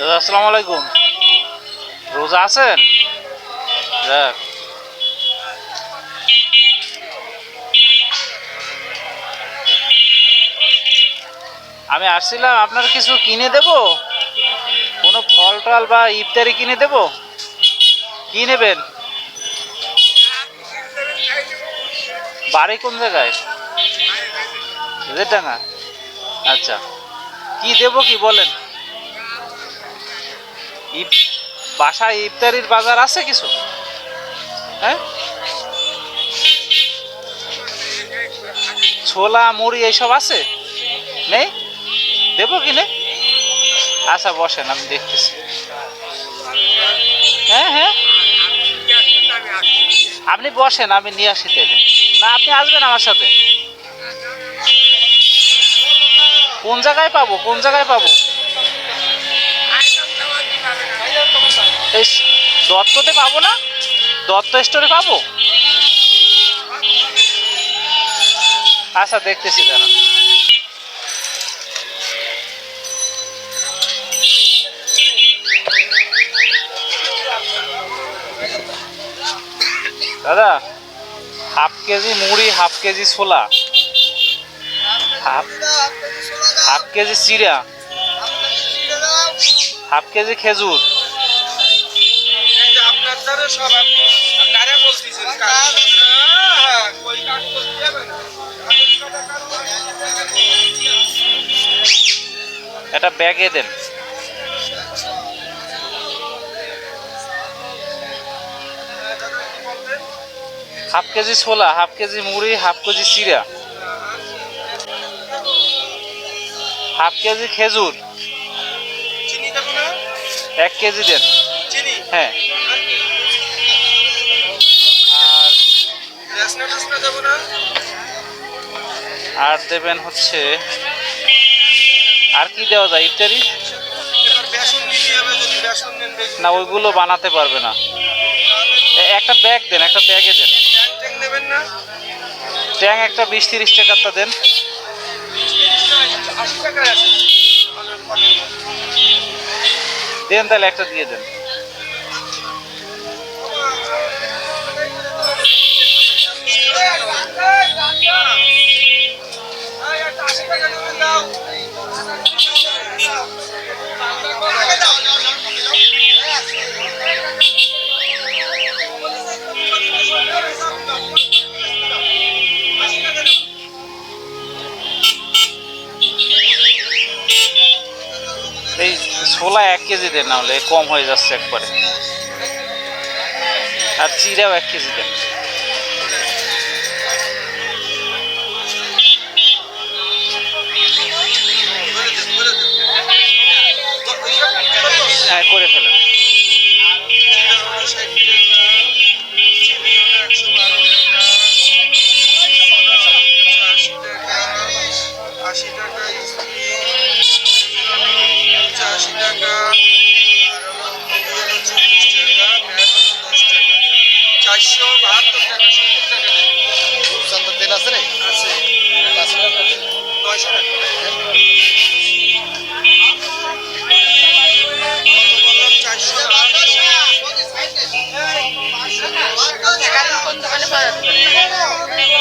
দাদা, আসসালামু আলাইকুম। রোজা আছেন? আমি আসছিলাম, আপনার কিছু কিনে দেব? কোনো ফল টল বা ইফতারি কিনে দেব? কি নেবেন? বাড়ি কোন জায়গায়? আচ্ছা। কি দেব কি, বলেন। বাসায় ইফতারির বাজার আছে কিছু? হ্যাঁ? ছোলা, মুড়ি এইসব আছে? নেই? দেবো কি কিনে আচ্ছা বসেন, আমি দেখতেছি। হ্যাঁ হ্যাঁ। আপনি বসেন, আমি নিয়ে আসি তাইলে। না, আপনি আসবেন আমার সাথে। কোন জায়গায় পাবো? কোন জায়গায় পাবো? দত্ততে পাবো না? দত্ত স্টোরে পাবো? আচ্ছা দেখতেছি, দাঁড়ান। দাদা, হাফ কেজি মুড়ি, হাফ কেজি ছোলা। হাফ হাফ কেজি চিরা হাফ কেজি খেজুর। সব আপনি কারে বলতেছেন হ্যাঁ, কই কাজ করতে যাবেন এটা ব্যাগে দেন। হাফ কেজি ছোলা হাফ কেজি মুড়ি হাফ কেজি চিরা হাফ কেজি খেজুর। চিনি দেবো না এক কেজি দেন। হ্যাঁ। আর দেবেন হচ্ছে আর কি দেওয়া যায় ইত্যাদি না ওইগুলো বানাতে পারবে না। একটা ব্যাগ দেন একটা ব্যাগে দেন। ট্যাং একটা বিশ তিরিশ টাকারটা দেন। দেন তাহলে একটা দিয়ে দেন। এই ছোলা এক কেজি দেন না হলে কম হয়ে যাচ্ছে একবারে। আর চিড়াও এক কেজি দেন। দেন। রূপচন্দ্র তেল আছে রে। আছে। নয়শো টাকা। สวั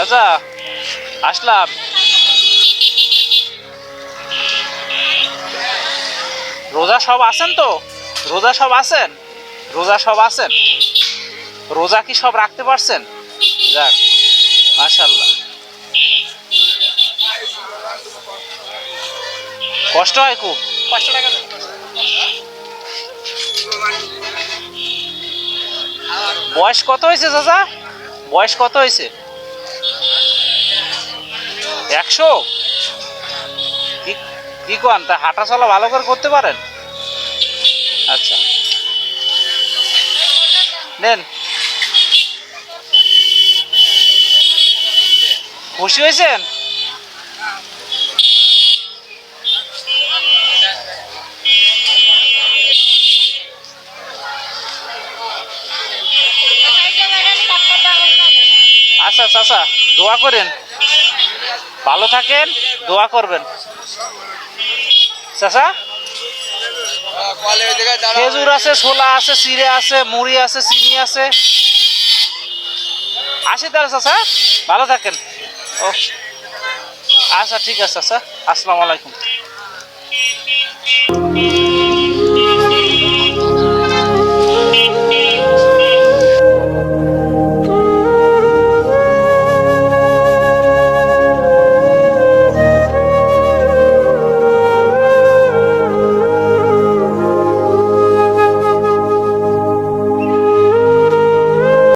চাচা আসলাম। রোজা সব আছেন তো? রোজা সব আছেন? রোজা সব আছেন? রোজা কি সব রাখতে পারছেন? যাক মাশাল্লাহ কষ্ট হয় খুব। বয়স কত হয়েছে, চাচা? বয়স কত হয়েছে? একশো? কি কন? তা হাঁটা চলা ভালো করে করতে পারেন? আচ্ছা। নেন। খুশি হয়েছেন? আচ্ছা চাচা দোয়া করেন। ভালো থাকেন, দোয়া করবেন। চাচা? খেজুর আছে, ছোলা আছে, চিড়ে আছে, মুড়ি আছে, চিনি আছে। আসি তাহলে, চাচা। ভালো থাকেন। ও। আচ্ছা ঠিক আছে, চাচা। আসসালামু আলাইকুম।